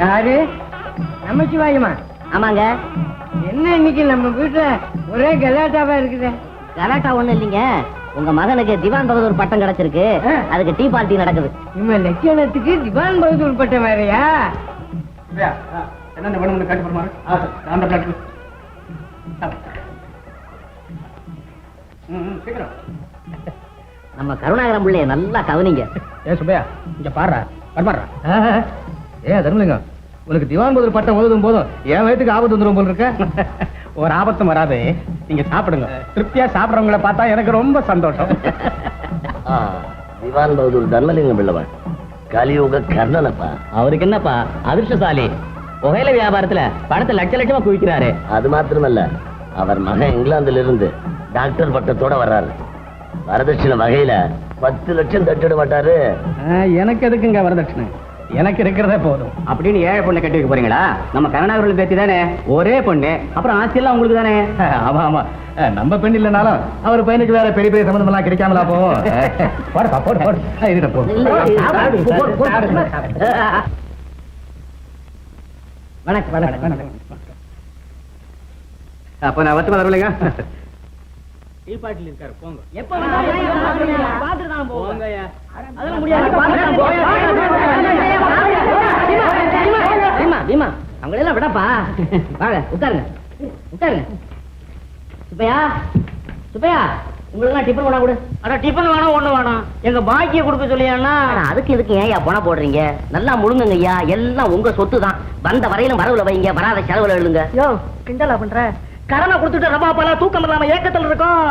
யாரு? நமச்சிவாயமா ஆமாங்க. என்ன இன்னைக்கு நம்ம வீட்டுல ஒரே கலாட்டாவா இருக்குது? கலாட்டா ஒண்ணு இல்லைங்க. உங்க மகனுக்கு திவான் பகதூர் பட்டம் கிடைச்சிருக்கு. அதுக்கு டீ பார்ட்டி நடக்குது. இவன் லட்சணத்துக்கு திவான் பகதூர் பட்டம் வேறயா? என்ன காட்டி நம்ம கருணாகரம் பிள்ளைய நல்லா கவனிங்க. ஏ சுப்பையா இங்க பாடுறா வரமாடுறா. ஏ தர்மலிங்கம். உனக்கு திவான் பதில் பட்டம் ஓதும் போதும். என் வயிற்றுக்கு ஆபத்து வந்துடும் போல இருக்க. ஒரு ஆபத்தும் வராது. நீங்க சாப்பிடுங்க. திருப்தியா சாப்பிடுறவங்கள பார்த்தா எனக்கு ரொம்ப சந்தோஷம். திவான் பகதூர் தர்மலிங்கம் பிள்ளவன் கலியுக கர்ணனப்பா. அவருக்கு என்னப்பா? அதிர்ஷ்டசாலி. புகையில வியாபாரத்துல பணத்தை லட்ச லட்சமா குவிக்கிறாரு. அது மாத்திரமல்ல. அவர் மகன் இங்கிலாந்துல இருந்து டாக்டர் பட்டத்தோட வர்றாரு. வரதட்சணை வகையில பத்து லட்சம் தட்டிட மாட்டாரு. எனக்கு எதுக்குங்க வரதட்சணை? எனக்கு இருக்கிறதே போதும். அப்படின்னு ஏழை பொண்ணை கட்டி வைக்க போறீங்களா? நம்ம கருணாகரம் பேத்தி தானே? ஒரே பொண்ணு அப்புறம் ஆஸ்தி எல்லாம் உங்களுக்கு தானே? ஆமா ஆமா. நம்ம பெண் இல்லைனாலும் அவர் பையனுக்கு வேற பெரிய பெரிய சம்பந்தம் எல்லாம் கிடைக்காமலா போவோம் போடுப்பா போடு போடு. இதுல வணக்கம் வணக்கம் அப்ப நான் வச்சு வரலைங்க எப்ப பாத்துட்டு தான் போவோம் அதெல்லாம் முடியாது. அவங்களெல்லாம் விடப்பா. வாங்க உட்காருங்க. உட்காருங்க. சுப்பையா சுப்பையா உங்களுக்கு டிஃபன் வேணா கொடு. அட டிஃபன் வேணும் ஒண்ணு வேணும். எங்க பாக்கிய கொடுக்க சொல்லியாண்ணா அதுக்கு இதுக்கு ஏன் பண போடுறீங்க? நல்லா முழுங்குங்க ஐயா. எல்லாம் உங்க சொத்து தான் வந்த வரையிலும் வரவுல வைங்க வராத செலவுல எழுதுங்க. யோ கிண்டலா பண்ற? கடனை கொடுத்துட்டு ரமா பாலா தூக்கம் இல்லாம ஏக்கத்துல இருக்கோம்.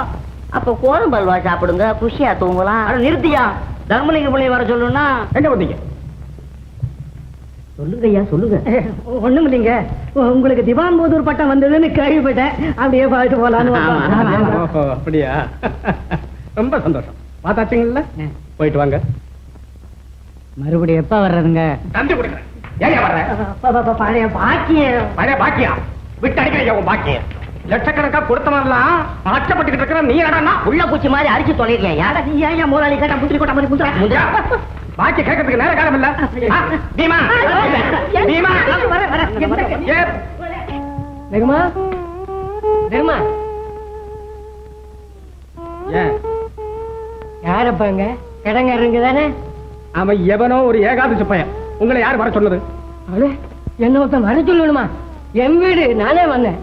அப்ப கோதம் பல்வா சாப்பிடுங்க குஷியா தூங்கலாம். அட நிறுத்தியா. தர்மலிங்க பிள்ளை வர சொல்லுன்னா? எங்க வந்தீங்க? சொல்லுங்க ஐயா சொல்லுங்க. ஒண்ணும் இல்லைங்க உங்களுக்கு திவான் போதூர் பட்டம் வந்ததுன்னு கேள்விப்பட்டேன். அப்படியே பாட்டு போலான்னு அப்படியா? ரொம்ப சந்தோஷம். பார்த்தாச்சுங்கல்ல போயிட்டு வாங்க. மறுபடியும் எப்ப வர்றதுங்க? தந்து கொடுக்குறேன். பழைய பாக்கியம். பழைய பாக்கியா விட்டு அடிக்கிறீங்க உன் பாக்கியம்? லட்சக்கணக்கா கொடுத்தவன்லாம் ஆச்சப்பட்டுக்கிட்டு இருக்கிற நீ உள்ள பூச்சி மாதிரி அடிச்சு தொலைறியா யார நீ ஏன் முதலாளி கேட்டா முந்திரி கொட்ட மாதிரி முந்திரா? முந்திரா பாக்கி கேட்கறதுக்கு நேர காலம் இல்ல. பீமா. பீமா. வெகுமா வெகுமா யாரப்பாங்க கிடங்காருங்க தானே? அவன் எவனோ ஒரு ஏகாதசி பையன். உங்களை யார் வர சொன்னது? அடே, என்ன ஒருத்தன் வர சொல்லணுமா? என் வீடு நானே வந்தேன்.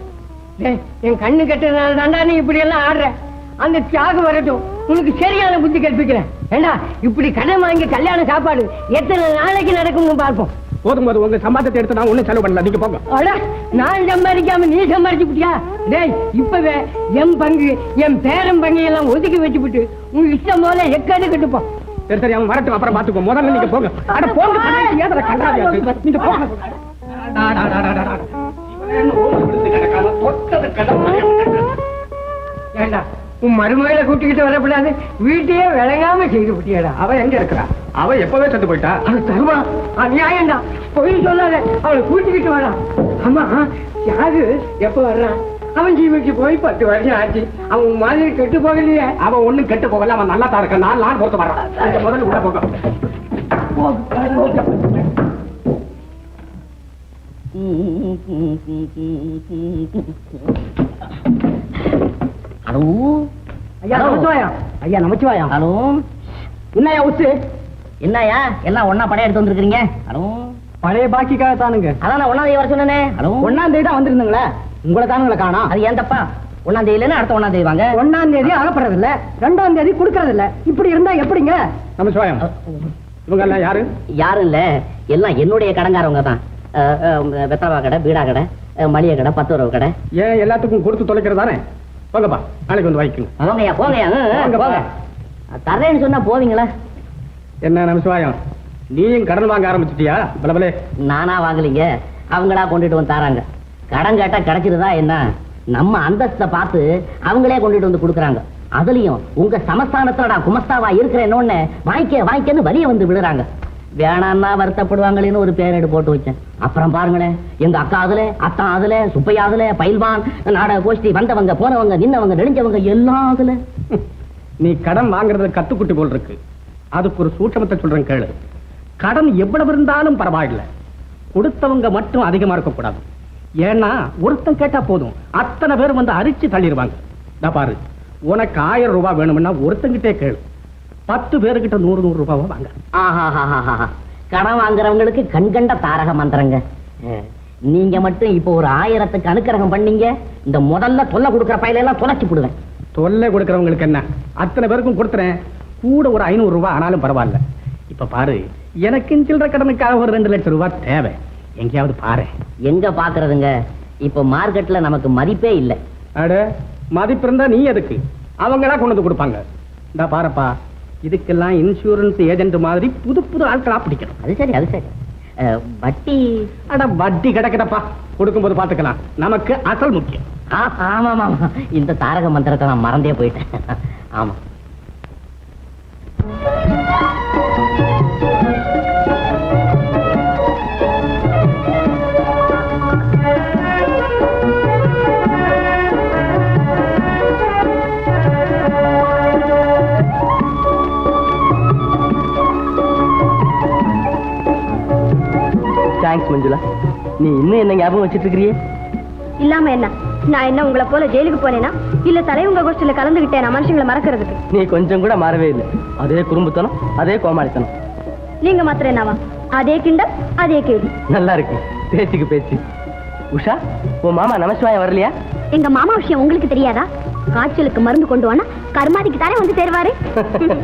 என் கண்ணு கெட்டதுனால தாண்டா நீ இப்படி எல்லாம் ஆடுற. அந்த தியாகம் வரட்டும். உனக்கு சரியான புத்தி கற்பிக்கிறேன். ஏண்டா இப்படி கடன் வாங்கி கல்யாண சாப்பாடு எத்தனை நாளைக்கு நடக்கும்னு பார்ப்போம். போதும் போது உங்க சம்பாதத்தை எடுத்து நான் ஒண்ணும் செலவு பண்ணல. நீங்க போங்க. அட நான் சம்பாதிக்காம நீ சம்பாதிச்சு விட்டியா? டேய் இப்பவே என் பங்கு என் பேரன் பங்கு எல்லாம் ஒதுக்கி வச்சுவிட்டு உன் இஷ்டம் போல எக்காடு கட்டுப்போம். சரி சரி அவன் வரட்டும். அப்புறம் பாத்துக்கோ முதல்ல நீங்க போங்க. அட போங்க ஏதோ இருக்கு. நீங்க போங்க. ஏண்டா உன் மருமகளை கூட்டிக்கிட்டு வரக்கூடாது. வீட்டையே விளங்காம செய்து விட்டியாடா. அவ எங்க இருக்கிறா? அவ எப்பவே செத்து போயிட்டா? அவள் தருவா. அநியாயம்டா பொய் சொல்லாத. அவளை கூட்டிக்கிட்டு வரா அம்மா யாரு? எப்ப வர்றான் அவன் ஜீவிக்கு போய் பத்து வருஷம் ஆச்சு. அவன் உன் மாதிரி கெட்டு போகலையே. அவன் ஒண்ணும் கெட்டு போகல. அவன் நல்லா தான் இருக்கான். நாலு நாள் பொறுத்து வர்றான். நீங்க முதல்ல உள்ள போங்க. ஹலோ? ஐயா நமச்சிவாயம். ஐயா நமச்சிவாயா ஹலோ? என்னையா உத்து? என்னய்யா? எல்லாம் ஒண்ணா படம் எடுத்து வந்திருக்கீங்க ஹலோ? பழைய பாக்கிக்காக தானுங்க. அதான் தேதி வர சொன்னேனே. ஹலோ? ஒன்னாம் தேதி தான் வந்திருந்தீங்களே. உங்களை தானுங்களே காணோம். அது ஏன் தப்பா? தேதியில அடுத்த ஒண்ணாம் தேதி வாங்க. ஒன்னாம் தேதி அகப்படுறது இல்ல ரெண்டாம் தேதி கொடுக்கறது இல்ல இப்படி இருந்தா எப்படிங்க? நமச்சிவாயம். இவங்க எல்லாம் யாரு? யாரும் இல்ல. எல்லாம் என்னுடைய கடங்காரவங்க தான். வெத்தவா கடை பீடா கடை மளிகை கடை பத்து ரூபா கடை. ஏன் எல்லாத்துக்கும் கொடுத்து தொலைக்கிறதானே போங்கப்பா நாளைக்கு வந்து வாங்கிக்கோங்க. போங்கய்யா போங்கய்யா. போங்க. தர்றேன்னு சொன்னா போவீங்களா? என்ன நமச்சிவாயம் நீயும் கடன் வாங்க ஆரம்பிச்சிட்டியா? பலபலே நானா வாங்கலீங்க. அவங்களா கொண்டுட்டு வந்து தராங்க. கடன் கேட்டா கிடைச்சிருதா என்ன? நம்ம அந்தஸ்தை பார்த்து அவங்களே கொண்டுட்டு வந்து கொடுக்குறாங்க. அதுலயும் உங்க சமஸ்தானத்தோட நான் குமஸ்தாவா இருக்கிறேன்னு வாங்கிக்க வாங்கிக்கன்னு வலிய வந்து விழுறாங்க. வேணான்னா வருத்தப்படுவாங்களேன்னு ஒரு பேரேடு போட்டு வச்சேன். அப்புறம் பாருங்களேன் எங்க அக்கா அதுல அத்தான் அதுல சுப்பையா அதுல பயில்வான் நாடக கோஷ்டி வந்தவங்க போனவங்க நின்னவங்க நெடுஞ்சவங்க எல்லாம் அதுல. நீ கடன் வாங்குறது கத்துக்குட்டி போல் இருக்கு. அதுக்கு ஒரு சூட்சமத்தை சொல்றேன் கேளு. கடன் எவ்வளவு இருந்தாலும் பரவாயில்லை. கொடுத்தவங்க மட்டும் அதிகமா இருக்கக்கூடாது. ஏன்னா ஒருத்தன் கேட்டா போதும். அத்தனை பேர் வந்து அரிச்சு தள்ளிடுவாங்க. பாரு உனக்கு ஆயிரம் ரூபாய் வேணும்னா ஒருத்தங்கிட்டே கேளு. பத்து பேருக்கிட்ட நூறு நூறு ரூபாவை வாங்க. கடன் வாங்குறவங்களுக்கு கண்கண்ட தாரக மந்திரங்க. நீங்க மட்டும் இப்போ ஒரு ஆயிரத்துக்கு அனுக்கிரகம் பண்ணீங்க இந்த முதல்ல தொல்லை கொடுக்குற பையில எல்லாம் தொலைச்சு போடுவேன் தொல்லை கொடுக்கறவங்களுக்கு என்ன? அத்தனை பேருக்கும் கொடுத்துறேன். கூட ஒரு ஐநூறு ரூபாய் ஆனாலும் பரவாயில்ல. இப்ப பாரு எனக்கு சில்லற கடனுக்காக ஒரு ரெண்டு லட்சம் ரூபாய் தேவை. எங்கேயாவது பாரு. எங்க பாக்குறதுங்க? இப்போ மார்க்கெட்ல நமக்கு மதிப்பே இல்லை. அட மதிப்பு இருந்தா நீ எதுக்கு? அவங்களா கொண்டு வந்து கொடுப்பாங்க. இந்த பாருப்பா. இதுக்கெல்லாம் இன்சூரன்ஸ் ஏஜென்ட் மாதிரி புது புது ஆட்களா பிடிக்கணும். அது சரி அது சரி. வட்டி? அட வட்டி கிடக்கிடப்பா கொடுக்கும்போது பாத்துக்கலாம் நமக்கு அசல் முக்கியம். ஆ, ஆமாம் ஆமா இந்த தாரக மந்திரத்தை நான் மறந்தே போயிட்டேன். ஆமா தேங்க்ஸ் மஞ்சுளா. நீ இன்னும் என்ன ஞாபகம் வச்சிட்டு இருக்கிறியே இல்லாம என்ன? நான் என்ன உங்களை போல ஜெயிலுக்கு போனேனா? இல்ல தலைவங்க கோஷ்டில கலந்துகிட்டேன் நான் மனுஷங்களை மறக்கிறதுக்கு? நீ கொஞ்சம் கூட மாறவே இல்லை. அதே குறும்புத்தனம் அதே கோமாளித்தனம். நீங்க மாத்திரம் என்னவா? அதே கிண்டல் அதே கேள்வி நல்லா இருக்கு. பேச்சுக்கு பேச்சு உஷா உன் மாமா நமசிவாயம் வரலையா? எங்க மாமா விஷயம் உங்களுக்கு தெரியாதா? காய்ச்சலுக்கு மருந்து கொண்டு வானா கருமாதிக்கு தானே வந்து தேர்வாரு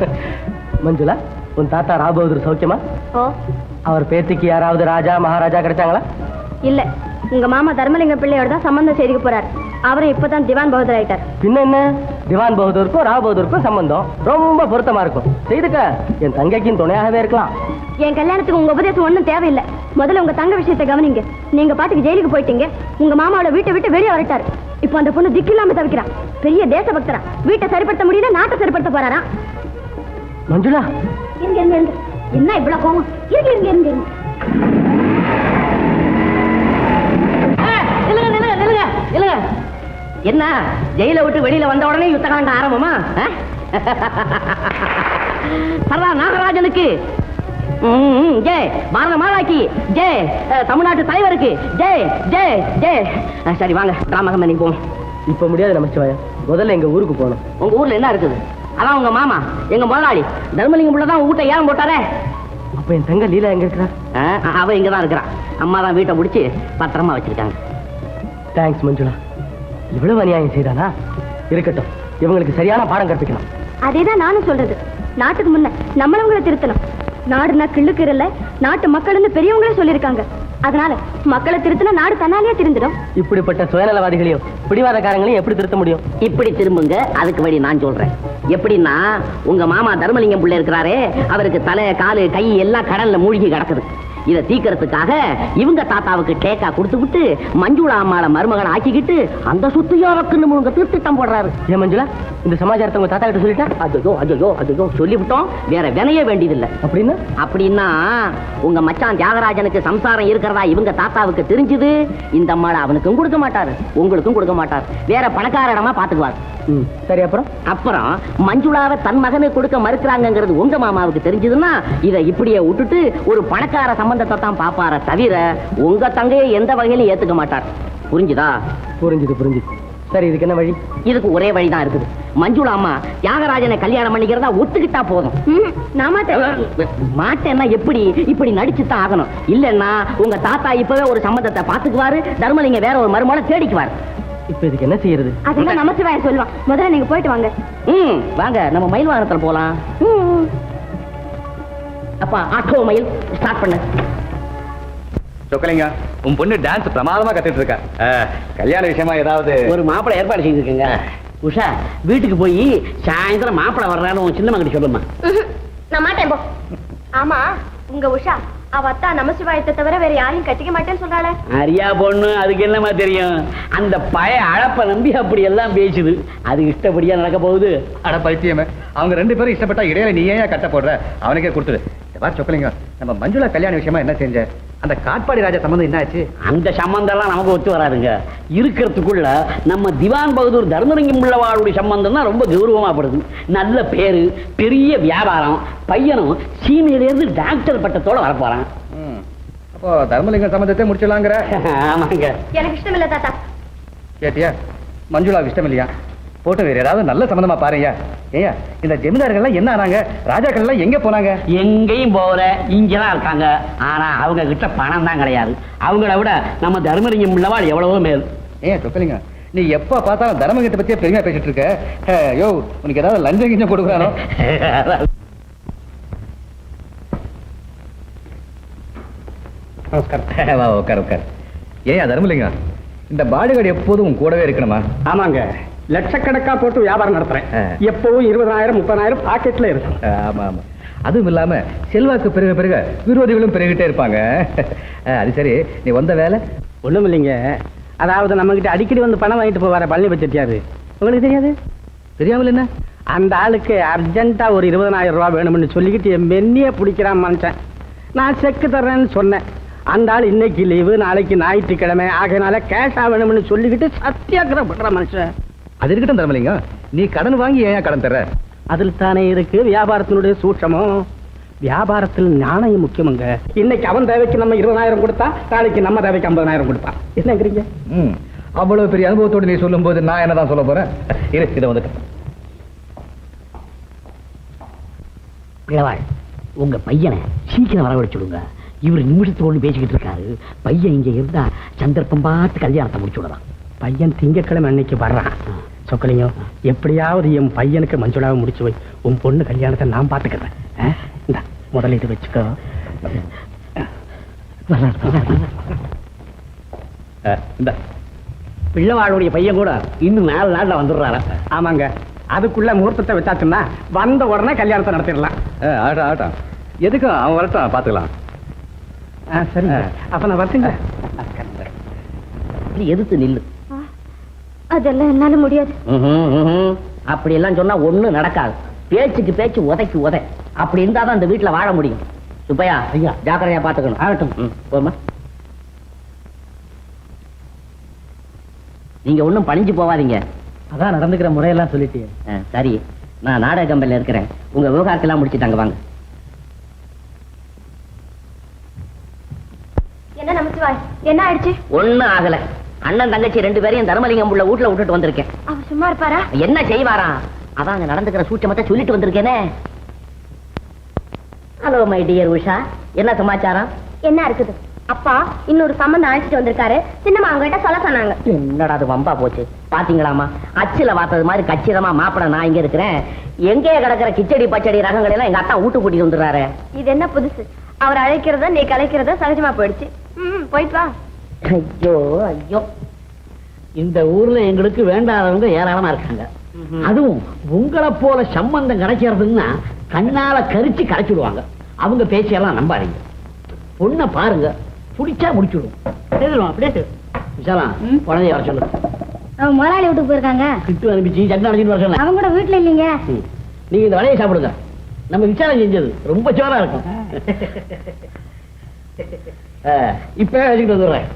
மஞ்சுளா உன் தாத்தா ராபகதூர் சௌக்கியமா? ஓ அவர் பேத்திக்கு யாராவது ராஜா மகாராஜா கிடைச்சாங்களா? இல்ல. உங்க மாமா தர்மலிங்க பிள்ளையோட தான் சம்பந்தம் செய்துக்க போறார். அவரும் இப்பதான் திவான் பகதூர் ஆயிட்டார். பின்ன என்ன? திவான் பகதூருக்கும் ராவ் பகதூருக்கும் சம்பந்தம். ரொம்ப பொருத்தமா இருக்கும். செய்துக்க. என் தங்கைக்கும் துணையாகவே இருக்கலாம். என் கல்யாணத்துக்கு உங்க உபதேசம் ஒண்ணும் தேவையில்லை. முதல்ல உங்க தங்க விஷயத்தை கவனிங்க. நீங்க பாட்டுக்கு ஜெயிலுக்கு போயிட்டீங்க. உங்க மாமாவோட வீட்டை விட்டு வெளியே வரட்டாரு. இப்போ அந்த பொண்ணு திக்கு இல்லாம தவிக்கிறா பெரிய தேசபக்தரா. வீட்டை சரிப்படுத்த முடியல நாட்டை சரிப்படுத்த போறாரா மஞ்சுளா? இருங்க இருங்க என்ன இவ்வளவு கோவம்? இருங்க இருங்க இருங்க இருங்க. நில்லுங்க நில்லுங்க என்ன ஜெயில விட்டு வெளியில வந்த உடனே யுத்த காண்ட ஆரம்பமா? சர்தா நாகராஜனுக்கு. ஜெய். பாரத மாதாக்கு ஜெய். தமிழ்நாட்டு தலைவருக்கு ஜெய் ஜெய் ஜெய். சரி வாங்க. ராமகம்பெனி போவோம் இப்ப முடியாது நமச்சிவாயம். முதல்ல எங்க ஊருக்கு போகணும். உங்க ஊர்ல என்ன இருக்குது? அதான் உங்க மாமா எங்க முதலாளி. தர்மலிங்கம் பிள்ளை தான் வீட்டை ஏன் போட்டாரே. அப்ப என் தங்க லீலா எங்க இருக்கிறா? ஆ, அவ இங்க தான் இருக்கிறா. அம்மா தான் வீட்டை பிடிச்சி பத்திரமா வச்சிருக்காங்க. தேங்க்ஸ் மஞ்சுளா. இவ்வளவு அநியாயம் செய்தானா? இருக்கட்டும் இவங்களுக்கு சரியான பாடம் கற்பிக்கணும் அதேதான் நானும் சொல்றது. நாட்டுக்கு முன்ன நம்மளவங்களை திருத்தணும். நாடுனா கிள்ளுக்கு இல்ல நாட்டு மக்கள்னு பெரியவங்களே சொல்லியிருக்காங்க. அதனால மக்களை திருத்தினா நாடு தன்னாலேயே திருந்திடும். இப்படிப்பட்ட சுயநலவாதிகளையும் பிடிவாதக்காரங்களையும் எப்படி திருத்த முடியும்? இப்படி திரும்புங்க அதுக்கு வழி நான் சொல்றேன். எப்படின்னா உங்க மாமா தர்மலிங்கம் பிள்ளை இருக்கிறாரே அவருக்கு தலை காலு கை எல்லாம் கடல்ல மூழ்கி கிடக்குது. இதை தீக்கிறதுக்காக இவங்க தாத்தாவுக்கு டேக்கா கொடுத்து விட்டு மஞ்சுளா அம்மாள மருமகளை ஆக்கிக்கிட்டு அந்த சுத்தியும் அவக்குன்னு முழுங்க திருத்திட்டம் போடுறாரு. ஏன் மஞ்சுளா? இந்த சமாச்சாரத்தை உங்க தாத்தா கிட்ட சொல்லிட்டா? அஜோ அஜோ அஜோ சொல்லிவிட்டோம். வேற வினைய வேண்டியதில்லை. அப்படின்னு? அப்படின்னா உங்க மச்சான் தியாகராஜனுக்கு சம்சாரம் இருக்கிறதா இவங்க தாத்தாவுக்கு தெரிஞ்சது? இந்த அம்மாளை அவனுக்கும் கொடுக்க மாட்டாரு உங்களுக்கும் கொடுக்க மாட்டார். வேற பணக்கார இடமா பாத்துக்குவார். சரி அப்புறம்? அப்புறம் மஞ்சுளாவை தன் மகனுக்கு கொடுக்க மறுக்கிறாங்கங்கிறது உங்க மாமாவுக்கு தெரிஞ்சதுன்னா இதை இப்படியே விட்டுட்டு ஒரு பணக்கார சம்பந்தத்தை தான் பாப்பார தவிர உங்க தங்கையை எந்த வகையிலும் ஏத்துக்க மாட்டார். புரிஞ்சுதா? புரிஞ்சுது புரிஞ்சுது. சரி இதுக்கு என்ன வழி? இதுக்கு ஒரே வழிதான் இருக்குது. மஞ்சுளா அம்மா தியாகராஜனை கல்யாணம் பண்ணிக்கிறதா ஒத்துக்கிட்டா போதும். மாட்டேன்னா எப்படி? இப்படி நடிச்சுதான் ஆகணும். இல்லன்னா உங்க தாத்தா இப்பவே ஒரு சம்பந்தத்தை பாத்துக்குவாரு தர்மலிங்க வேற ஒரு மருமகளை தேடிக்குவார். இப்ப இதுக்கு என்ன செய்யறது? அதெல்லாம் நமச்சிவாயம் சொல்லுவான். முதல்ல நீங்க போயிட்டு வாங்க. ம் வாங்க. நம்ம மயில் வாகனத்துல போலாம். அப்பா ஆட்டோ மயில் ஸ்டார்ட் பண்ணு. சொக்கலிங்க உன் பொண்ணு டான்ஸ் பிரமாதமா கத்துட்டு இருக்கா. கல்யாண விஷயமா ஏதாவது? ஒரு மாப்பிளை ஏற்பாடு செய்திருக்கீங்க. உஷா வீட்டுக்கு போய் சாயந்தரம் மாப்பிளை வர்றான்னு உன் சின்ன மகன் சொல்லுமா. நான் மாட்டேன் போ. ஆமா உங்க உஷா அவ அத்தா நமசிவாயத்தை தவிர வேற யாரையும் கட்டிக்க மாட்டேன்னு சொல்றாளே. அரியா பொண்ணு அதுக்கு என்னமா தெரியும்? அந்த பய அழப்ப நம்பி அப்படி எல்லாம் பேசுது. அது இஷ்டப்படியா நடக்க போகுது? அட பைத்தியமே அவங்க ரெண்டு பேரும் இஷ்டப்பட்டா இடையில நீ ஏன் கட்ட போடுற? அவனுக்கே கொடுத்துரு இந்த பார் சொக்கலிங்க நம்ம மஞ்சுளா கல்யாண விஷயமா என்ன செஞ்ச? அந்த காட்பாடி ராஜா சம்பந்தம் என்ன ஆச்சு அந்த சம்பந்தம்லாம் நமக்கு ஒத்து வராதுங்க. இருக்கிறதுக்குள்ள நம்ம திவான் பகதூர் தர்மலிங்கம் உள்ளவாளுடைய சம்பந்தம் தான் ரொம்ப கௌரவமாப்படுது நல்ல பேரு பெரிய வியாபாரம் பையனும் சீமையிலேருந்து டாக்டர் பட்டத்தோட வரப்போறான். அப்போ தர்மலிங்கம் சம்மந்தத்தை முடிச்சிடலாங்கிற? ஆமாங்க. எனக்கு இஷ்டம் இல்ல தாத்தா. கேட்டியா? மஞ்சுளாவுக்கு இஷ்டம் இல்லையா போட்டு வேற ஏதாவது நல்ல சம்மந்தமா பாருங்க. ஏயா இந்த ஜமீன்தார்கள்லாம் என்ன ஆனாங்க? ராஜாக்கள் எல்லாம் எங்க போனாங்க? எங்கேயும் போகல. இங்கதான் இருக்காங்க. ஆனா அவங்க கிட்ட பணம் தான் கிடையாது. அவங்கள விட நம்ம தர்மலிங்கம் உள்ளவாள் எவ்வளவோ மேல். ஏன் சொக்கலிங்க நீ எப்ப பார்த்தாலும் தர்மகிட்ட பத்தியே பெருமையா பேசிட்டு இருக்க? யோ உனக்கு ஏதாவது லஞ்சம் கிஞ்சம் கொடுக்குறானோ? நமஸ்காரம். வா உட்கார் உட்கார் ஏன் தர்மலிங்கம் இந்த பாடிகார்டு எப்போதும் கூடவே இருக்கணுமா? ஆமாங்க. லட்சக்கணக்கா போட்டு வியாபாரம் நடத்துறேன். எப்பவும் இருபதாயிரம் முப்பதாயிரம் பாக்கெட்ல இருக்கும். ஆமா ஆமா. அதுவும் இல்லாம செல்வாக்கு பெருக பெருக விரோதிகளும் பெருகிட்டே இருப்பாங்க. அது சரி. நீ வந்த வேலை? ஒண்ணும் இல்லைங்க அதாவது நம்ம கிட்ட அடிக்கடி வந்து பணம் வாங்கிட்டு போவார பழனி செட்டியாரு உங்களுக்கு தெரியாது? தெரியாமல் என்ன? அந்த ஆளுக்கு அர்ஜென்ட்டா ஒரு இருபதனாயிரம் ரூபாய் வேணும்னு சொல்லிக்கிட்டு என் மென்னிய பிடிக்கிறான் மனுஷன் நான் செக்கு தர்றேன்னு சொன்னேன். அந்த ஆள் இன்னைக்கு லீவு நாளைக்கு ஞாயிற்றுக்கிழமை. ஆகையினால கேஷா வேணும்னு சொல்லிக்கிட்டு சத்தியாகிரம் பண்ற மனுஷன். அது இருக்கட்டும் தர்மலிங்கம் நீ கடன் வாங்கி ஏன் கடன் தர்ற? அதில் தானே இருக்கு வியாபாரத்தினுடைய சூட்சமும் வியாபாரத்தில் நாணயம் முக்கியமுங்க. இன்னைக்கு அவன் தேவைக்கு நம்ம இருபதாயிரம் கொடுத்தா நாளைக்கு நம்ம தேவைக்கு ஐம்பதாயிரம் கொடுப்பான் என்னங்கிறீங்க ம் அவ்வளவு பெரிய அனுபவத்தோடு நீ சொல்லும்போது நான் என்னதான் சொல்ல போறேன்? இரு இதை வந்துட்டு பிள்ளவாள் உங்க பையனை சீக்கிரம் வரவழைச்சுடுங்க இவர் நிமிஷத்தோடு பேசிக்கிட்டு இருக்காரு. பையன் இங்க இருந்தா சந்தர்ப்பம் பார்த்து கல்யாணத்தை முடிச்சு விடலாம். பையன் திங்கக்கிழமை அன்னைக்கு வர்றான். சொக்கலிங்கம் எப்படியாவது என் பையனுக்கு மஞ்சளாவை முடிச்சு வை. உன் பொண்ணு கல்யாணத்தை நான் பாத்துக்கிறேன் ஆ? இந்தா, முதல்ல இது வச்சுக்கோ. இந்த. பிள்ளைவாளுடைய பையன் கூட இன்னும் நாலு நாள்ல வந்துடுறாரு ஆமாங்க. அதுக்குள்ள முகூர்த்தத்தை வச்சாச்சுன்னா வந்த உடனே கல்யாணத்தை நடத்திடலாம். ஆட்டம் ஆட்டம் எதுக்கும் அவன் வரட்டும் பாத்துக்கலாம் ஆ, சரிங்க. அப்ப நான் வரட்டுங்க. எதிர்த்து நில்லு. அதெல்லாம் என்னால முடியாது. அப்படி எல்லாம் சொன்னா ஒண்ணும் நடக்காது. பேச்சுக்கு பேச்சு உதைக்கு உதை. அப்படி இருந்தாதான் இந்த வீட்டுல வாழ முடியும். சுப்பையா ஐயா. ஜாக்கிரதையா பாத்துக்கணும். ஆகட்டும். ம், போம்மா. நீங்க ஒண்ணும் பணிஞ்சு போவாதீங்க. அதான் நடந்துக்கிற முறையெல்லாம் சொல்லிட்டு சரி. நான் நாடக கம்பெனில இருக்கிறேன். உங்க விவகாரத்தெல்லாம் முடிச்சுட்டாங்க வாங்க. என்ன நமச்சிவாய் என்ன ஆயிடுச்சு? ஒண்ணும் ஆகல. அண்ணன் தங்கச்சி ரெண்டு பேரையும் தர்மலிங்கம் உள்ள வீட்டுல விட்டுட்டு வந்திருக்கேன். அவர் சும்மா இருப்பாரா? என்ன செய்வாராம் அதான் அங்க நடந்துக்கிற சூட்சமத்தை சொல்லிட்டு வந்திருக்கேனே. Hello my dear Usha. என்ன சமாச்சாரம்? என்ன இருக்குது? அப்பா இன்னொரு சம்மந்தம் அழைச்சிட்டு வந்திருக்காரு. சின்னம்மா அவங்ககிட்ட சொல்ல சொன்னாங்க. என்னடா அது வம்பா போச்சு? பாத்தீங்களாமா அச்சுல பார்த்தது மாதிரி கச்சிதமா மாப்பிட நான் இங்க இருக்கிறேன். எங்கே கிடக்கிற கிச்சடி பச்சடி ரகங்கள் எல்லாம் எங்க அத்தா வீட்டு கூட்டிட்டு வந்துடுறாரு. இது என்ன புதுசு? அவர் அழைக்கிறத நீ கலைக்கிறத சகஜமா போயிடுச்சு. ம் போயிட்டு வா. ஐயோ ஐயோ. இந்த ஊர்ல எங்களுக்கு வேண்டாதவங்க ஏராளமா இருக்காங்க. அதுவும் உங்களை போல சம்பந்தம் கிடைக்கிறதுன்னா கண்ணால கரிச்சு கரைச்சிடுவாங்க. அவங்க பேச்செல்லாம் நம்பாதீங்க. பொண்ணை பாருங்க. பிடிச்சா முடிச்சுடும். பேசுறோம் அப்படியே விசாலாம் குழந்தைய வர சொல்லு. அவங்க முதலாளி வீட்டுக்கு போயிருக்காங்க. கிட்டு அனுப்பிச்சு சட்டை அனுப்பிச்சு வர சொல்ல அவங்க கூட வீட்டுல இல்லைங்க. நீங்க இந்த வடையை சாப்பிடுங்க. நம்ம விசாரம் செஞ்சது ரொம்ப சோரா இருக்கும். இப்ப வச்சுக்கிட்டு வந்துடுறேன்.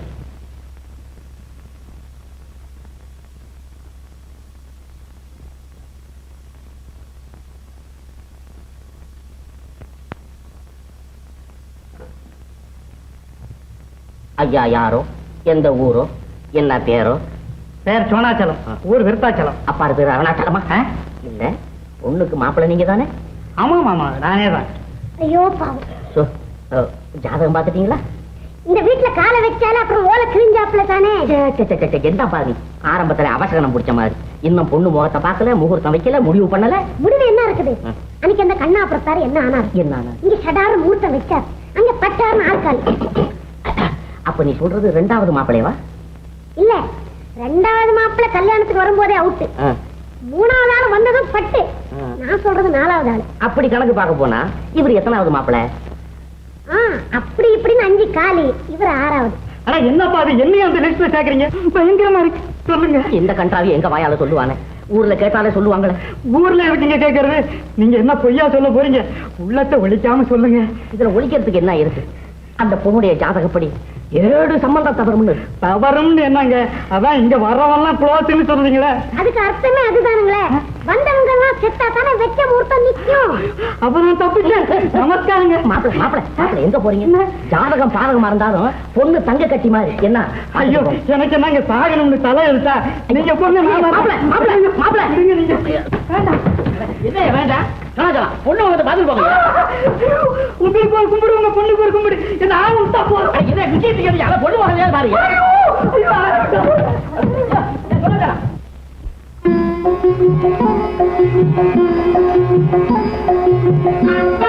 ஐயா யாரோ? எந்த ஊரோ? என்ன பேரோ? பேர் சோனாச்சலம். ஊர் விருத்தாச்சலம். அப்பா பேர் அருணாச்சலமா? இல்ல பொண்ணுக்கு மாப்பிள்ளை நீங்க தானே ஆமா மாமா நானே தான். ஐயோ பாவம். ஜாதகம் பாத்துட்டீங்களா இந்த வீட்டுல காலை வச்சாலும் அப்புறம் ஓலை கிழிஞ்சாப்புல தானே? என்ன பாதி ஆரம்பத்துல அவசரம் பிடிச்ச மாதிரி. இன்னும் பொண்ணு முகத்தை பார்க்கல முகூர்த்தம் வைக்கல முடிவு பண்ணல. முடிவு என்ன இருக்குது. அன்னைக்கு அந்த கண்ணா அப்புறத்தாரு என்ன ஆனார்? என்ன இங்க சடாரு மூர்த்தம் வச்சார். அங்க பட்டாருன்னு ஆட்கால் அப்ப நீ சொல்றது ரெண்டாவது மாப்பிள்ளையவா? இல்ல ரெண்டாவது மாப்பிள்ளை கல்யாணத்துக்கு வரும்போதே அவுட்டு. மூணாவது ஆள் வந்ததும் பட்டு. நான் சொல்றது நாலாவது ஆள். அப்படி கணக்கு பார்க்க போனா இவர் எத்தனாவது மாப்பிள்ளை? அப்படி இப்படின்னு அஞ்சு காலி இவர் ஆறாவது. ஆனா என்னப்பா அது என்னையும் அந்த லிஸ்ட்ல சேர்க்கறீங்க பயங்கரமா இருக்கு. சொல்லுங்க. இந்த கன்றாவி எங்க வாயால சொல்லுவானே? ஊர்ல கேட்டாலே சொல்லுவாங்களே. ஊர்ல இருக்கீங்க கேக்குறது? நீங்க என்ன பொய்யா சொல்ல போறீங்க? உள்ளத்தை ஒழிக்காம சொல்லுங்க. இதுல ஒழிக்கிறதுக்கு என்ன இருக்கு? அந்த பொண்ணுடைய ஜாதகப்படி ஏழு சம்பந்தம் தவறும்னு. தவறும்னு என்னங்க? அதான் இங்க வரவெல்லாம் குளோத்துன்னு சொல்றீங்களே. அதுக்கு அர்த்தமே அதுதானுங்களே வந்தவங்க எல்லாம் செத்தா தானே வெச்ச முகூர்த்தம் நிக்கும். அப்புறம் தப்பில்ல நமஸ்காரங்க. மாப்பிள மாப்பிள மாப்பிள எங்க போறீங்க? ஜாதகம் பாதகமா இருந்தாலும் பொண்ணு தங்க கட்டி மாதிரி. என்ன? ஐயோ எனக்கு என்னங்க சாகணும்னு தலை எழுத்தா நீங்க பொண்ணு மாப்பிள மாப்பிள மாப்பிள. இருங்க, நீங்க. என்ன வேண்டாம். கலாச்சாரம் பொண்ணு வந்து பதில் போங்க. உங்களுக்கு ஒரு கும்பிடு உங்க பொண்ணுக்கு ஒரு கும்பிடு. என்ன ஆகும் தப்போ இதை விஷயத்துக்கு யாரை பொண்ணு பாருங்க ராம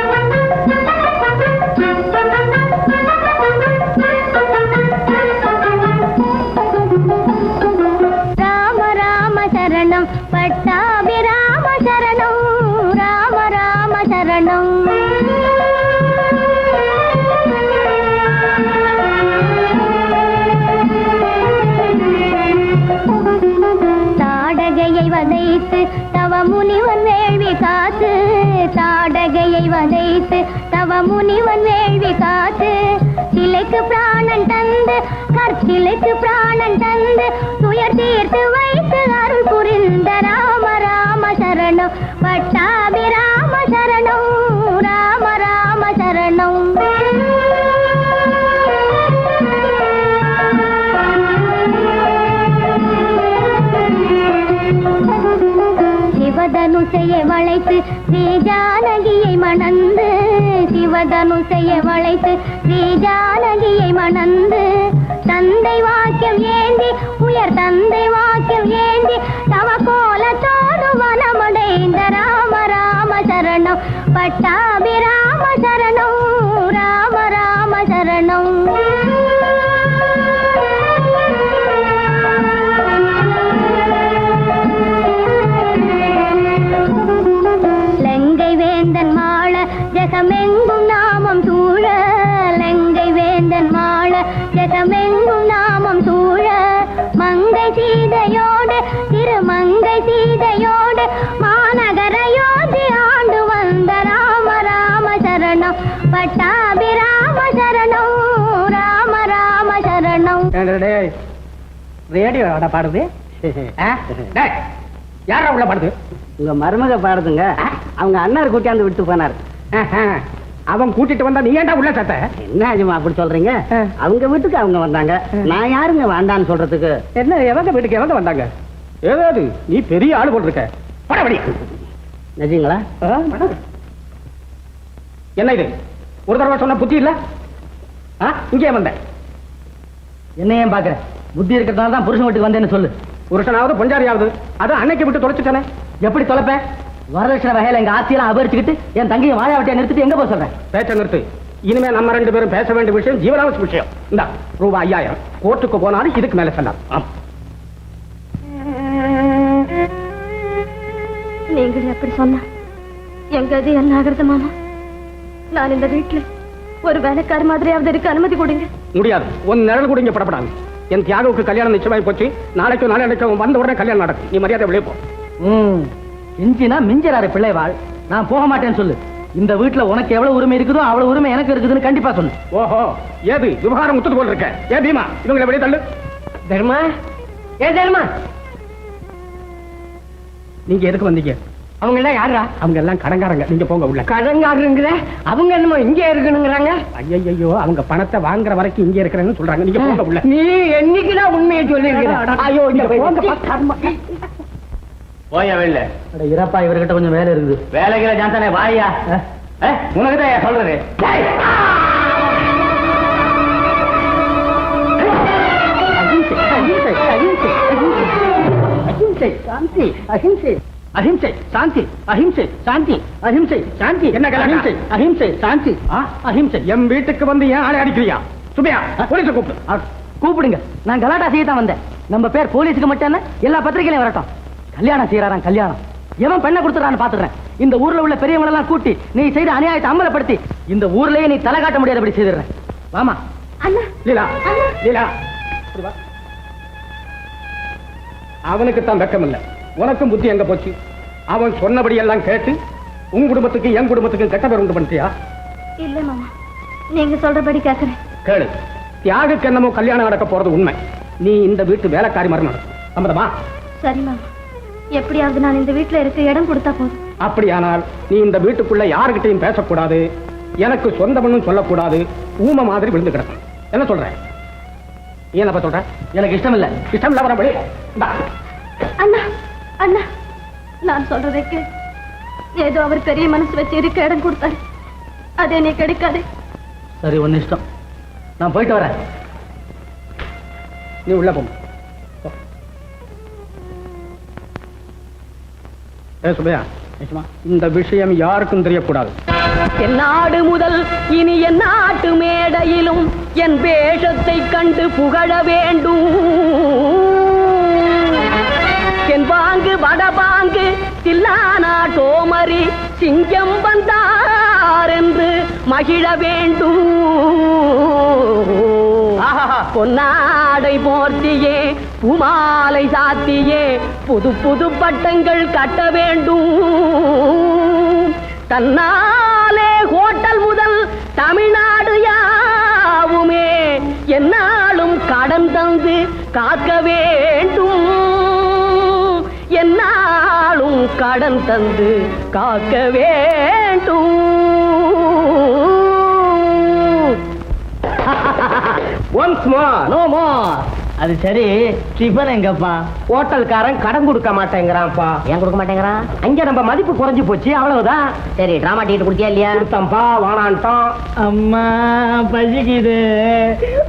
ராம தாடகையை வதைத்து தவ முனிவன் வேள்வி காத்து தாடகையை வதைத்து தவ முனிவன் வேள்வி காத்து. சிலைக்கு பிராணன் தந்து கற்சிலைக்கு பிராணன் தந்து துயர் தீர்த்து வைத்து அருள் புரிந்த ராம ராம சரணம். பட்டா ஸ்ரீ ஜானகியை மணந்து சிவதனுசையை வளைத்து ஸ்ரீ ஜானகியை மணந்து தந்தை வாக்கியம் ஏந்தி உயர் தந்தை வாக்கியம் ஏந்தி தவ கோலத்தோடு வனமடைந்த ராம ராம சரணம் பட்டாபி ராம சரணம் ராம ராம சரணம். ஜெகமெங்கும் நாமம் சூழ மங்கை சீதையோடு திருமங்கை சீதையோடு மாநகர யோதி ஆண்டு வந்த ராம ராம சரணம் பட்டாபிராம சரணம் ராம ராம சரணம். ரேடியோ பாடுது. யாரா உள்ள பாடுது? உங்க மருமக பாடுதுங்க. அவங்க அண்ணார் கூட்டியாந்து விட்டு போனார். அவன் கூட்டிட்டு வந்தா நீ ஏன்டா உள்ள சத்த? என்ன ஆஜமா அப்படி சொல்றீங்க? அவங்க வீட்டுக்கு அவங்க வந்தாங்க. நான் யாருங்க வேண்டான்னு சொல்றதுக்கு? என்ன எவங்க வீட்டுக்கு எவங்க வந்தாங்க? ஏதாவது நீ பெரிய ஆளு போட்டிருக்க. படபடி நிஜங்களா? என்ன இது? ஒரு தடவை சொன்ன புத்தி இல்ல? ஆ, இங்கே வந்த. என்ன ஏன் பாக்குற புத்தி இருக்கிறதால தான் புருஷன் வீட்டுக்கு வந்தேன்னு சொல்லு. புருஷனாவது பொஞ்சாரியாவது. அதான் அன்னைக்கு விட்டு தொலைச்சுட்டானே. எப்படி தொலைப்பேன் வரதட்சணை வகையில எங்க ஆட்சியெல்லாம் அபரிச்சுக்கிட்டு என் தங்கையை வாழாவட்டியா நிறுத்திட்டு எங்க போக சொல்றேன் பேச்ச நிறுத்து. இனிமே நம்ம ரெண்டு பேரும் பேச வேண்டிய விஷயம் ஜீவனாவசிய விஷயம். இந்த ரூபாய் ஐயாயிரம். கோர்ட்டுக்கு போனாலும் இதுக்கு மேல செல்லாம் ஆம். நீங்கள் எப்படி சொன்னா எங்க அது என்ன ஆகுறது மாமா? நான் இந்த வீட்டுல ஒரு வேலைக்கார மாதிரியாவது இருக்க அனுமதி கொடுங்க. முடியாது. உன் நிழல் கூட இங்க படப்படாது. என் தியாகுவுக்கு கல்யாணம் நிச்சயமாயி போச்சு. நாளைக்கும் நாளைக்கும் வந்த உடனே கல்யாணம் நடக்கும். நீ மரியாதை வெளியே போ. ம். இஞ்சினா மிஞ்சறாரு பிள்ளைவாள். நான் போக மாட்டேன்னு சொல்லு. இந்த வீட்டுல உனக்கு எவ்வளவு உரிமை இருக்குதோ அவ்வளவு உரிமை எனக்கு இருக்குதுன்னு கண்டிப்பா சொல்லு. ஓஹோ ஏது விவகாரம் முத்துது போல் இருக்க ஏ பீமா இவங்களை வெளியே தள்ளு. தர்மா? ஏ தர்மா? நீங்க எதுக்கு வந்தீங்க? அவங்க எல்லாம் யாரா அவங்க எல்லாம் கடங்காரங்க. நீங்க போங்க உள்ள. கடங்காரங்கிற அவங்க என்னமோ இங்கே இருக்கணுங்கிறாங்க. ஐயோ அவங்க பணத்தை வாங்குற வரைக்கும் இங்க இருக்கிறேன்னு சொல்றாங்க. நீங்க போங்க உள்ள. நீ என்னைக்குதான் உண்மையை சொல்லிருக்கிற ஐயோ. போயா வெளில. அட இறப்பா இவர்கிட்ட கொஞ்சம் வேலை இருக்குது. வேலைகளை ஜாந்தானே வாயா. உனக்கு தான் சொல்றது. அஹிம்சை, சாந்தி, அஹிம்சை. அஹிம்சை சாந்தி அஹிம்சை சாந்தி என்ன அஹிம்சை அஹிம்சை சாந்தி அஹிம்சை என் வீட்டுக்கு வந்து ஏன் ஆளை அடிக்கிறியா? சுமையா போலீஸ கூப்பிடு. கூப்பிடுங்க. நான் கலாட்டா செய்ய தான் வந்தேன். நம்ம பேர் போலீஸுக்கு மட்டும் எல்லா பத்திரிகையிலும் வரட்டும். கல்யாணம் செய்யறாராம் கல்யாணம். எவன் பெண்ணை கொடுத்துறான்னு பாத்துறேன் இந்த ஊர்ல உள்ள பெரியவங்க எல்லாம் கூட்டி நீ செய்த அநியாயத்தை அமலப்படுத்தி இந்த ஊர்லயே நீ தலை காட்ட முடியாதபடி செய்திடுறேன். வாமா. அண்ணா. லீலா. லீலா. அவனுக்கு தான் வெக்கம் இல்ல. உனக்கும் புத்தி எங்க போச்சு? அவன் சொன்னபடி எல்லாம் கேட்டு உன் குடும்பத்துக்கு என் குடும்பத்துக்கு கெட்ட பேர் உண்டு பண்ணிட்டியா? இல்ல மாமா. நீங்க சொல்றபடி கேக்குறேன். கேளு. தியாகுக்கு என்னமோ கல்யாணம் நடக்க போறது உண்மை. நீ இந்த வீட்டு வேலைக்காரி மாதிரி நடக்கும் சம்மதமா? சரி மாமா. எப்படியாவது நான் இந்த வீட்டுல இருக்க இடம் கொடுத்தா போதும். அப்படியானால் நீ இந்த வீட்டுக்குள்ள யாருகிட்டையும் பேசக்கூடாது எனக்கு சொந்தம்னு சொல்லக்கூடாது ஊமை மாதிரி விழுந்து கிடக்கணும் என்ன சொல்ற? நீ என்னப்பா சொல்ற? எனக்கு இஷ்டம் இல்ல இஷ்டம் இல்ல வர வெளியே இந்தா. அண்ணா அண்ணா நான் சொல்றதுக்கு ஏதோ அவர் பெரிய மனசு வச்சு இருக்க இடம் கொடுத்தாரு. அதே நீ கிடைக்காது. சரி ஒன்னு இஷ்டம். நான் போயிட்டு வரேன். நீ உள்ள போ. ஏ சுபையா இந்த விஷயம் யாருக்கும் தெரியக்கூடாது. என் நாடு முதல் இனி என் நாட்டு மேடையிலும் என் வேஷத்தை கண்டு புகழ வேண்டும். என் பாங்கு வடபாங்கு தில்லானா டோமரி சிங்கம் வந்தார் என்று மகிழ வேண்டும். பொன்னாடை போர்த்தியே பூமாலை சாத்தியே புது புது பட்டங்கள் கட்ட வேண்டும். தன்னாலே ஹோட்டல் முதல் தமிழ்நாடு யாவுமே என்னாலும் கடன் தந்து காக்க வேண்டும். என்னாலும் கடன் தந்து காக்க வேண்டும். ஒன்ஸ் மோர் நோ மோர் அது சரி. டிஃபன் எங்கப்பா? ஹோட்டல்காரன் கடன் கொடுக்க மாட்டேங்கிறான்ப்பா. ஏன் கொடுக்க மாட்டேங்கிறான்? அங்க நம்ம மதிப்பு குறைஞ்சு போச்சு அவ்வளவுதான். சரி டிராமா டிக்கெட் கொடுத்தியா இல்லையா? கொடுத்தம்பா வானான்ட்டான் அம்மா பசிக்குது.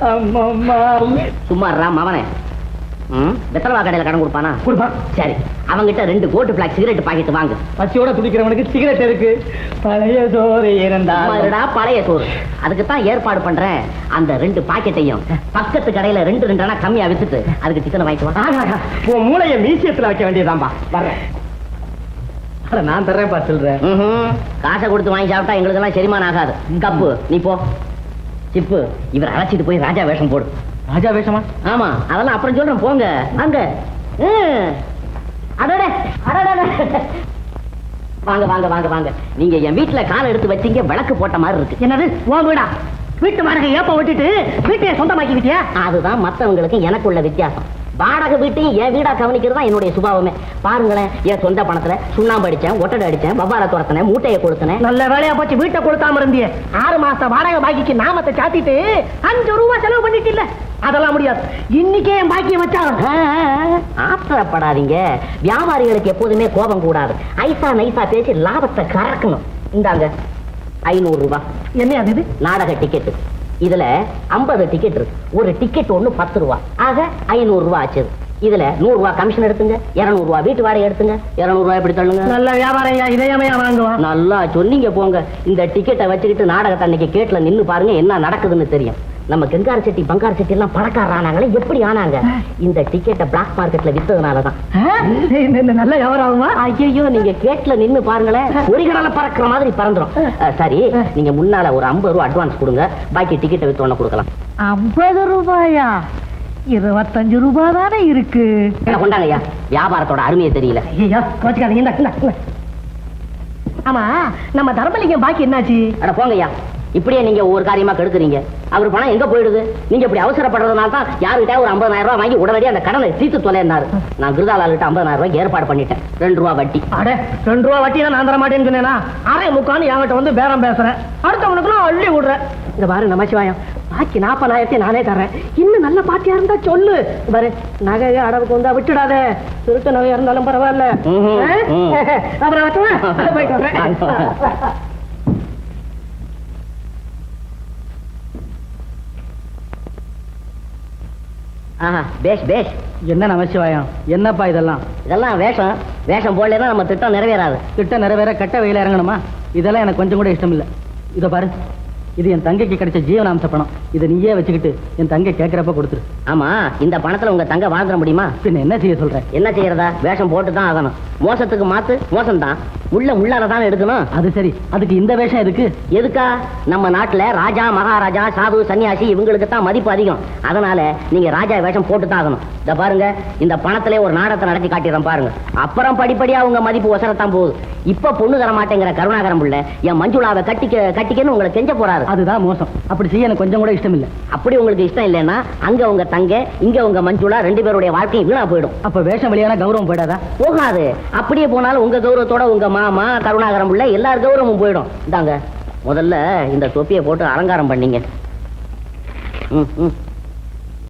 அம்மம்மா. சும்மா மவனே. ம்? வெத்தலவா கடையில கடன் கொடுப்பானா? கொடுப்பான். சரி. அவங்கிட்ட ரெண்டு கோட்டு பிளாக் சிகரெட் பாக்கெட் வாங்கு. பசியோட துடிக்கிறவனுக்கு சிகரெட் இருக்கு. பழைய சோறு இருந்தா பழைய சோறு. அதுக்கு தான் ஏற்பாடு பண்றேன். அந்த ரெண்டு பாக்கெட்டையும் பக்கத்து கடையில ரெண்டு ரெண்டு கம்மியா வித்துட்டு அதுக்கு சிக்கன் வாங்கிட்டு உன் மூளைய மியூசியத்துல வைக்க வேண்டியதான்பா வர்றேன். நான் தர்றேன்ப்பா சொல்றேன். காசை கொடுத்து வாங்கி சாப்பிட்டா எங்களுக்கெல்லாம் செரிமானம் ஆகாது. கப்பு நீ போ. சிப்பு இவர் அழைச்சிட்டு போய் ராஜா வேஷம் போடு. ராஜா வேஷமா? ஆமா அதெல்லாம் அப்புறம் சொல்றேன் போங்க. அடடே அடடே வாங்க வாங்க வாங்க வாங்க. நீங்க என் வீட்டுல காலை எடுத்து வச்சீங்க விளக்கு போட்ட மாதிரி இருக்கு. என்னது? ஓ வீடா? வீட்டு வாடகை ஏப்ப விட்டுட்டு வீட்டையே சொந்தமாக்கிக்கிட்டியா அதுதான் மத்தவங்களுக்கு எனக்கு உள்ள வித்தியாசம். வாடகை வீட்டையும் என் வீடா கவனிக்கிறது தான் என்னுடைய சுபாவமே. பாருங்களேன் என் சொந்த பணத்துல சுண்ணாம்பு அடிச்சேன் ஒட்டடை அடிச்சேன் வவ்வார துரத்தினேன் மூட்டையை கொடுத்தனேன் நல்ல வேலையா போச்சு வீட்டை கொடுக்காம இருந்தியே. ஆறு மாசம் வாடகை பாக்கிக்கு நாமத்தை சாத்திட்டு அஞ்சு ரூபா செலவு பண்ணிட்டு இல்ல. அதெல்லாம் முடியாது. இன்னைக்கே என் பாக்கியம் வச்சாங்க ஆத்திரப்படாதீங்க. வியாபாரிகளுக்கு எப்போதுமே கோபம் கூடாது. ஐசா நைசா பேசி லாபத்தை கறக்கணும். இந்தாங்க ஐநூறு ரூபாய் என்ன அது? நாடக டிக்கெட் இதுல 50 டிக்கெட் இருக்கு. ஒரு டிக்கெட் ஒண்ணு பத்து ரூபா. ஆக ஐநூறு ரூபாய் ஆச்சு. இதுல நூறு ரூபாய் கமிஷன் எடுத்துங்க. 200 ரூபாய் வீட்டு வாடகை எடுத்துங்க. 200 ரூபாய் எப்படி தள்ளுங்க? நல்ல வியாபாரம் இதயமையா வாங்குவான். நல்லா சொன்னீங்க போங்க. இந்த டிக்கெட்டை வச்சுக்கிட்டு நாடகத்தை அன்னைக்கு கேட்ல நின்னு பாருங்க என்ன நடக்குதுன்னு தெரியும். நம்ம கங்கார செட்டி பங்கார செட்டி எல்லாம் பணக்காரர் ஆனாங்களே எப்படி ஆனாங்க? இந்த டிக்கெட்டை பிளாக் மார்க்கெட்ல வித்ததுனாலதான். நல்ல ஆகுமா? ஐயோ நீங்க கேட்ல நின்னு பாருங்களேன். ஒரு கடலை பறக்கிற மாதிரி பறந்துரும். சரி நீங்க முன்னால ஒரு ஐம்பது ரூபா அட்வான்ஸ் கொடுங்க. பாக்கி டிக்கெட்டை வித்து ஒண்ணு கொடுக்கலாம். ஐம்பது ரூபாயா? இருபத்தஞ்சு ரூபாய் தானே இருக்கு. என்ன கொண்டாங்க ஐயா வியாபாரத்தோட அருமையை தெரியல. ஐயா. ஆமா நம்ம தர்மலிங்கம் பாக்கி என்னாச்சு? அட போங்க ஐயா இப்படியே நீங்க ஒவ்வொரு காரியமா கெடுக்குறீங்க. அவர் பணம் எங்க போயிடுது? நீங்க இப்படி அவசரப்படுறதுனால தான் யாருக்கிட்ட ஒரு 50000 ரூபாய் வாங்கி உடனடியாக அந்த கடனை தீர்த்து தொலைனாரு நான் கிருதாலாளுகிட்ட 50000 ரூபாய் ஏற்பாடு பண்ணிட்டேன். ரெண்டு ரூபா வட்டி. அட ரெண்டு ரூபா வட்டி நான் தர மாட்டேன்னு சொன்னேனா? அரை முக்கான்னு என்கிட்ட வந்து பேரம் பேசுறேன். அடுத்தவனுக்கு நான் அள்ளி விடுறேன். இந்த பாரு நமச்சிவாயம் பாக்கி நாற்பதாயிரத்தி நானே தரேன் இன்னும் நல்ல பாட்டியா இருந்தா சொல்லு. பாரு நகைய அடவுக்கு வந்தா விட்டுடாத. திருட்டு நகையா இருந்தாலும் பரவாயில்ல. அப்புறம்? போயிட்டு வரேன். பேஷ் பேஷ். என்ன நமச்சிவாயம் என்னப்பா இதெல்லாம்? இதெல்லாம் வேஷம். வேஷம் போடலைன்னா நம்ம திட்டம் நிறைவேறாது. திட்டம் நிறைவேற கட்ட வெயில இறங்கணுமா? இதெல்லாம் எனக்கு கொஞ்சம் கூட இஷ்டம் இல்ல இத பாரு. இது என் தங்கைக்கு கிடைச்ச ஜீவனாம்ச பணம் இதை நீயே வச்சுக்கிட்டு என் தங்கை கேட்கறப்ப கொடுத்துரு. ஆமா இந்த பணத்துல உங்க தங்க வாழ்ந்துட முடியுமா? பின்ன என்ன செய்ய சொல்ற? என்ன செய்யறதா? வேஷம் போட்டு தான் ஆகணும். மோசத்துக்கு மாத்து மோசம் தான் உள்ள உள்ளால தான் எடுக்கணும். அது சரி. அதுக்கு இந்த வேஷம் எதுக்கு? எதுக்கா? நம்ம நாட்டுல ராஜா மகாராஜா சாது சன்னியாசி இவங்களுக்கு தான் மதிப்பு அதிகம். அதனால நீங்க ராஜா வேஷம் போட்டு தான் ஆகணும். இந்த பாருங்க இந்த பணத்திலே ஒரு நாடகத்தை நடத்தி காட்டிடுறேன் பாருங்க. அப்புறம் படிப்படியா உங்க மதிப்பு ஒசரத்தான் போகுது. இப்ப பொண்ணு தர மாட்டேங்கிற கருணாகரம் புள்ள என் மஞ்சுளாவை கட்டிக்க கட்டிக்கன்னு உங்களை கெஞ்ச போறாரு. அதுதான் மோசம். அப்படி செய்ய எனக்கு கொஞ்சம் கூட இஷ்டம் இல்ல அப்படி உங்களுக்கு இஷ்டம் இல்லைன்னா அங்க உங்க தங்க இங்க உங்க மஞ்சுளா ரெண்டு பேருடைய வாழ்க்கையும் வீணா போயிடும். அப்ப வேஷம் வெளியான கௌரவம் போயிடாதா? போகாது. அப்படியே போனாலும் உங்க கௌரவத்தோட உங்க மாமா கருணாகரம் உள்ள எல்லார் கௌரவமும் போயிடும். இந்தாங்க முதல்ல இந்த தொப்பியை போட்டு அலங்காரம் பண்ணீங்க. ம் ம்.